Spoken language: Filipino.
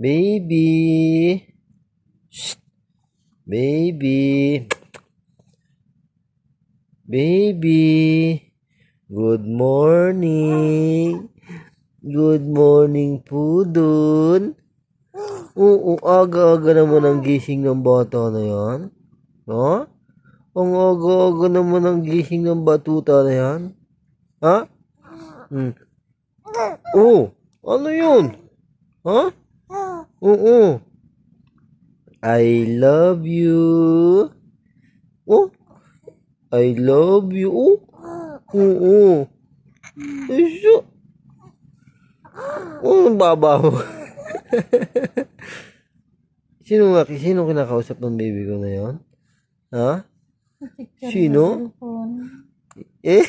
Baby. Shh. Baby. Baby. Good morning. Good morning po dun. Oo, aga-aga naman ang gising ng bata na yan. Ha? Ang aga-aga naman ang gising ng batuta na yan. Ha? Hmm. Oh, ano yun? Ha? Oo. I love you. Oh, I love you. Oh, oo. Iso. Oh, ang baba mo. sino nga, sino kinakausap ng baby ko na yon? Ha? Sino? Eh?